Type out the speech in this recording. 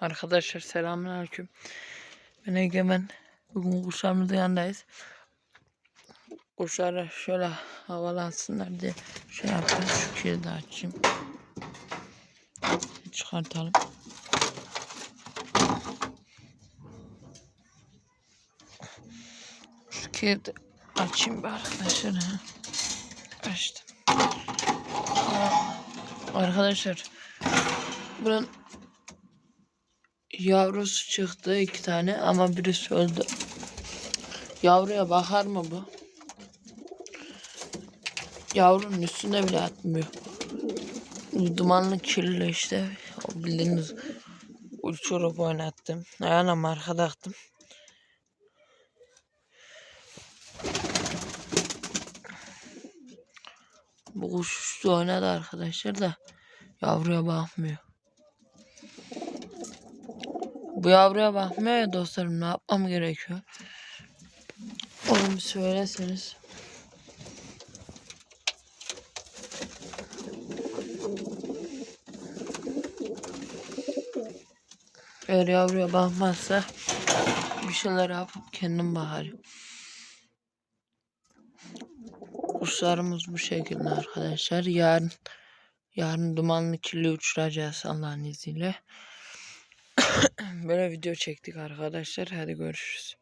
Arkadaşlar selamünaleyküm. Ben Egemen. Bugün kuşlarımızın yanındayız. Kuşları şöyle havalansınlar diye şey yapıyorum. Şu kilidi açayım. Çıkartalım. Şu kilidi açayım bir arkadaşlar. Açtım. Arkadaşlar bunun yavrusu çıktı iki tane ama birisi öldü. Yavruya bakar mı bu? Yavrunun üstünde bile atmıyor. Dumanlı kirli işte. O bildiğiniz uçurup oynattım. Ayağına marka taktım. Bu kuş uçtu oynadı arkadaşlar da yavruya bakmıyor. Bu yavruya bakmıyor ya dostlarım ne yapmam gerekiyor? Onu bir söyleseniz. Eğer yavruya bakmazsa bir şeyler yapıp kendim bakarım. Kuşlarımız bu şekilde arkadaşlar. Yarın yarın dumanlı kirli uçuracağız Allah'ın izniyle. Böyle video çektik arkadaşlar. Hadi görüşürüz.